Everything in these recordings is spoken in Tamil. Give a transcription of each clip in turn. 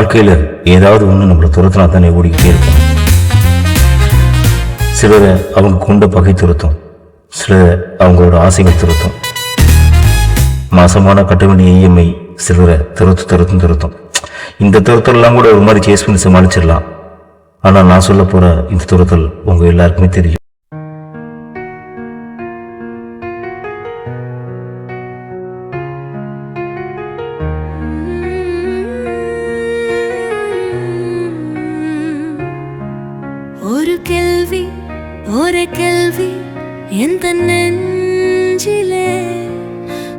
வாழ்க்கையில் ஏதாவது ஒன்று நம்மளை துரத்தினா தானே ஓடிக்கிட்டே இருக்கும் சிலரை அவங்க கொண்ட பகை துரத்தும். சிலரை அவங்களோட ஆசைகள் துரத்தும். மாசமான கட்ட இஎம்ஐ சிலரை துரத்து துரத்தும் துரத்தும். இந்த துரத்தல்லாம் கூட ஒரு மாதிரி சேஸ் பண்ணி சமாளிச்சிடலாம். ஆனால் நான் சொல்ல போற இந்த துரத்தல் உங்க எல்லாருக்குமே தெரியும். கேள்வி ஒரு கேள்வி எந்த நெஞ்சிலே?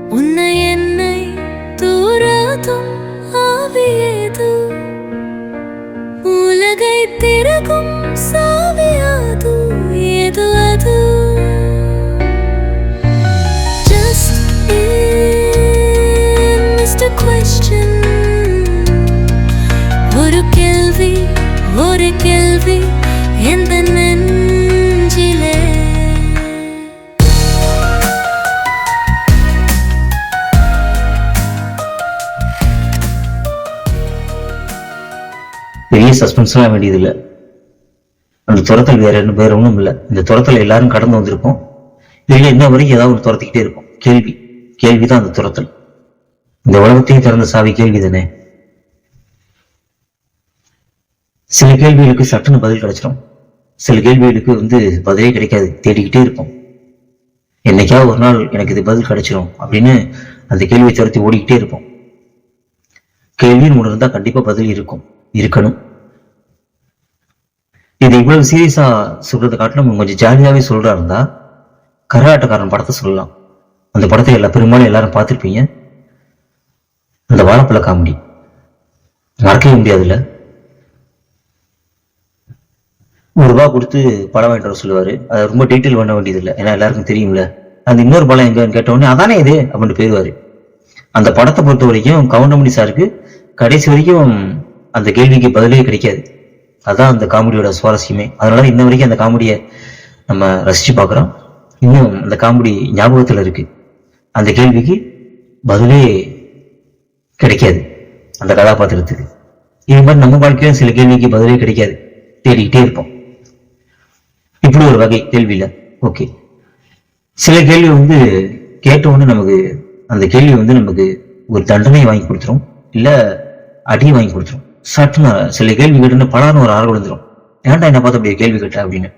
உன்னை என்னை தூராதும் ஆவியது? உலகை திறகும் சா பெரிய சஸ்பென்ஸ்லாம் வேண்டியதில்லை. அந்த துரத்தல் வேற என்ன வேற ஒன்றும் இல்லை. இந்த துரத்தல் எல்லாரும் கடந்து வந்திருக்கோம் இல்லை இன்ன வரைக்கும் ஏதாவது ஒரு துரத்திக்கிட்டே இருக்கும். கேள்வி. கேள்வி தான் அந்த துரத்தல். இந்த உலகத்தையும் திறந்த சாவி கேள்வி தானே சில கேள்விகளுக்கு சட்டுன்னு பதில் கிடைச்சிடும் சில கேள்விகளுக்கு வந்து பதிலே கிடைக்காது. தேடிக்கிட்டே இருப்போம். என்னைக்காவது ஒரு நாள் எனக்கு இது பதில் கிடைச்சிடும் அப்படின்னு அந்த கேள்வியை துரத்தி ஓடிக்கிட்டே இருப்போம். கேள்வின்னு ஒன்று இருந்தால் கண்டிப்பாக பதில் இருக்கும். இருக்கணும். இது இவ்வளவு சீரியஸா சொல்றதை காட்டிலும் கொஞ்சம் ஜாலியாவே சொல்றா இருந்தா கரகாட்டக்காரன் படத்தை சொல்லலாம். அந்த படத்தை எல்லா பெரும்பாலும் எல்லாரும் பார்த்துருப்பீங்க. அந்த வாழைப்பழ காமெடி. மறக்கவே முடியாதுல்ல? ஒரு ரூபா கொடுத்து படம் வாங்கிட்டு வர சொல்லுவாரு. அதை ரொம்ப டீட்டெயில் பண்ண வேண்டியதில்லை. ஏன்னா எல்லாருக்கும் தெரியும்ல. அந்த இன்னொரு படம் எங்கன்னு கேட்டவொடனே அதானே இது? அப்படின்னு போயிடுவாரு அந்த படத்தை பொறுத்த வரைக்கும் கவுண்டமணி சாருக்கு கடைசி வரைக்கும் அந்த கேள்விக்கு பதிலே கிடைக்காது. அதான் அந்த காமெடியோட சுவாரஸ்யமே. அதனால இன்ன வரைக்கும் அந்த காமெடியை நம்ம ரசிச்சு பார்க்குறோம். இன்னும் அந்த காமெடி ஞாபகத்தில் இருக்கு. அந்த கேள்விக்கு பதிலே கிடைக்காது. அந்த கதாபாத்திரத்துக்கு. இது மாதிரி நம்ம வாழ்க்கையிலும் சில கேள்விக்கு பதிலே கிடைக்காது. தேடிக்கிட்டே இருப்போம். இப்படி ஒரு வகை கேள்வியில. ஓகே. சில கேள்வி வந்து கேட்ட உடனே நமக்கு அந்த கேள்வி வந்து நமக்கு ஒரு தண்டனை வாங்கி கொடுத்துரும். இல்ல அடி வாங்கி கொடுத்துரும். சட்டுன்னு சில கேள்வி கேட்டுன்னு பலான்னு ஒரு ஆறு விழுந்துரும் ஏன்டா என்ன பார்த்து அப்படி கேள்வி கேட்ட அப்படின்னு.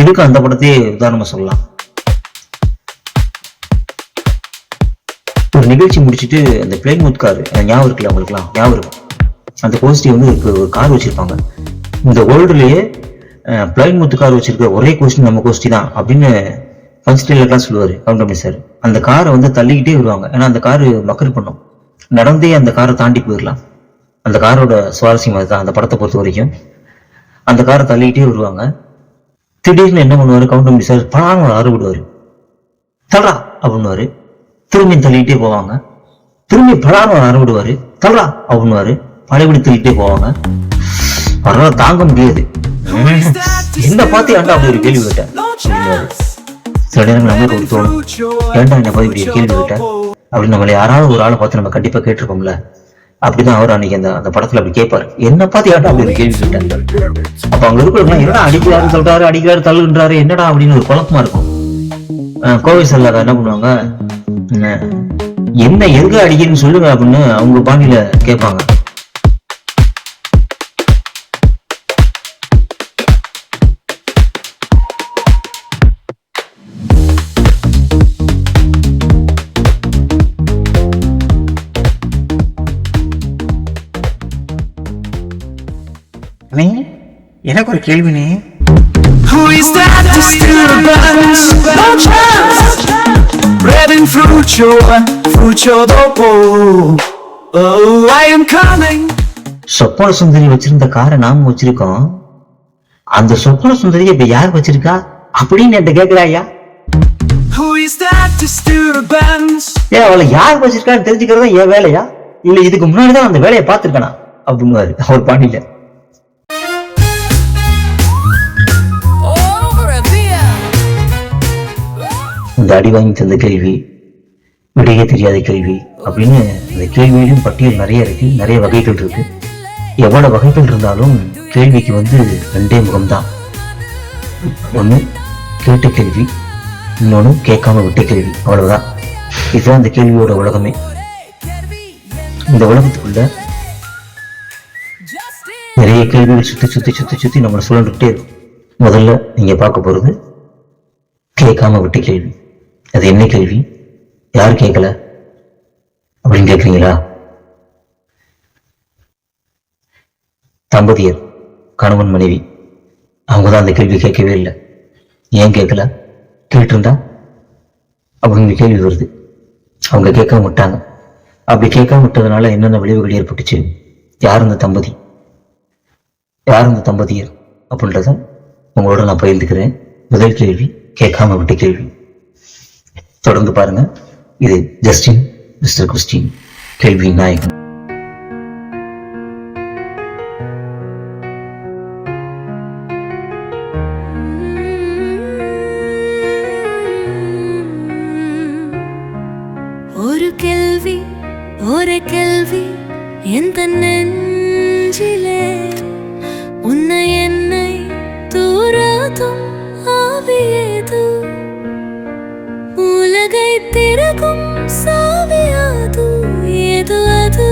இதுக்கு அந்த படத்தையே உதாரணமா சொல்லலாம். ஒரு நிகழ்ச்சி முடிச்சுட்டு அந்த பிளேன் மூத் கார் ஞாபகம் இருக்குல்ல அவங்களுக்குலாம் ஞாபகம் இருக்கும். அந்த கோஷ்டி வந்து ஒரு கார் வச்சிருப்பாங்க. இந்த வேர்ல்டுலயே பிளைன் முத்து கார் வச்சிருக்க ஒரே கோஷ்டி நம்ம கோஷ்டி தான் அப்படின்னு ஃபர்ஸ்ட் எல்லாம் சொல்லுவாரு கவுண்டமணி சார் அந்த காரை வந்து தள்ளிக்கிட்டே வருவாங்க. ஏன்னா அந்த காரு மக்கள் பண்ணும். நடந்தே அந்த காரை தாண்டி போயிடலாம் அந்த காரோட சுவாரஸ்யம் அதுதான் அந்த படத்தை பொறுத்த வரைக்கும். அந்த காரை தள்ளிக்கிட்டே வருவாங்க. திடீர்னு என்ன பண்ணுவாரு? கவுண்டர் சார் பணம் ஆறு விடுவாரு தல்றா அப்படின்னுவாரு. திரும்பி தள்ளிக்கிட்டே போவாங்க. திரும்பி படாம ஆறு விடுவாரு தல்றா அப்படின்னுவாரு. பழையபடி தள்ளிக்கிட்டே போவாங்க. பரவாயில்ல தாங்க முடியாது. என்ன பார்த்து ஏன்டா அப்படி ஒரு கேள்வி கேட்டேன்? சில நேரங்கள் நம்மளுக்கு ஒரு தோணும். ஏன்டா என்ன பார்த்து இப்படி கேள்வி கேட்டேன்? அப்படின்னு நம்மளை யாராவது ஒரு ஆளை பார்த்து நம்ம கண்டிப்பா கேட்டிருப்போம்ல. அப்படிதான் அவர் அன்னைக்கு அந்த அந்த படத்துல அப்படி கேட்பாரு என்ன பார்த்து யாரும் அப்படி ஒரு கேள்வி கேட்டேன் அப்ப அவங்க இருக்கிறவங்க என்னடா அடிக்கிறாரு சொல்றாரு அடிக்கிறாரு தள்ளுன்றாரு என்னடா? அப்படின்னு ஒரு குழப்பமா இருக்கும். கோவை செல்லாத என்ன பண்ணுவாங்க? என்ன, என்ன எதுக்கு அடிக்கிறேன்னு சொல்லுங்க அப்படின்னு அவங்க பாணியில கேட்பாங்க. எனக்கு ஒரு கேள்வினே Who is that disturbance? No chance. Red and Frucho, Frucho Dopo. Oh, I am coming. சொப்பன சுந்தரி வச்சிருந்த காரை நாம வச்சிருக்கோம் அந்த சொப்பன சுந்தரியை இப்ப யார் வச்சிருக்கா அப்படின்னு என்கிட்ட கேக்குறாயா? ஏ அவளை யார் வச்சிருக்கான்னு தெரிஞ்சுக்கிறதா என் வேலையா இல்ல இதுக்கு முன்னாடிதான் அந்த வேலையை பார்த்திருக்கனா அப்படின்னுவாரு அவர் பாண்டியில இந்த அடி வாங்கி தந்த கேள்வி விடைய தெரியாத கேள்வி அப்படின்னு அந்த கேள்வியிலும் பட்டியல் நிறைய இருக்கு நிறைய வகைகள் இருக்கு. எவ்வளவு வகைகள் இருந்தாலும் கேள்விக்கு வந்து ரெண்டே முகம்தான். ஒன்று கேட்ட கேள்வி இன்னொன்று கேட்காம விட்ட கேள்வி அவ்வளவுதான். இதுதான் இந்த கேள்வியோட உலகமே. இந்த உலகத்துக்குள்ள நிறைய கேள்விகள் சுத்தி சுத்தி சுத்தி சுத்தி நம்மளை சுழண்டுகிட்டே இருக்கும். முதல்ல நீங்க பார்க்க போறது கேட்காம விட்ட கேள்வி. அது என்ன கேள்வி? யார் கேட்கல அப்படின்னு கேட்குறீங்களா தம்பதியர் கணவன் மனைவி அவங்க தான் அந்த கேள்வி கேட்கவே இல்லை. ஏன் கேட்கல கேட்டிருந்தா? அப்படிங்கிற கேள்வி வருது. அவங்க கேட்காம விட்டாங்க. அப்படி கேட்காம விட்டதுனால என்னென்ன விளைவுகள் ஏற்பட்டுச்சு? யார் அந்த தம்பதி? யார் அந்த தம்பதியர்? அப்படின்றத உங்களோட நான் பகிர்ந்துக்கிறேன். முதல் கேள்வி கேட்காம விட்ட கேள்வி. தொடர்ந்து பாருங்க. இது ஜஸ்டின் மிஸ்டர் கிறிஸ்டின் கேள்வி நாயகன். ஒரு கேள்வி ஒரு கேள்வி எந்த நெஞ்சிலே உன்னை என்னை தூராதும் ஆவியேது உலகை திறக்கும் சாவியாது ஏது அது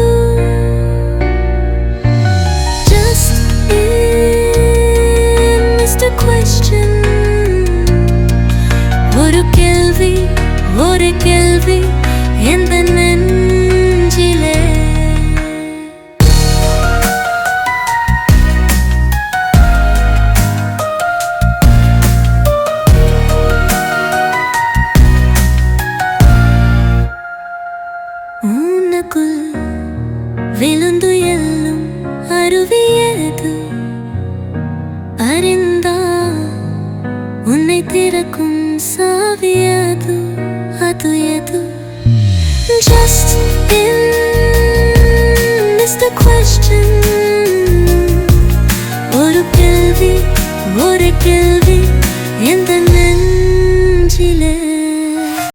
Just Mr. Question ஒரு கேள்வி ஒரு கேள்வி உனக்குள் விழுந்து எல்லும் அருவியது அறிந்தா உன்னை திறக்கும் சாவியது அது எது? Just in Mr. Question.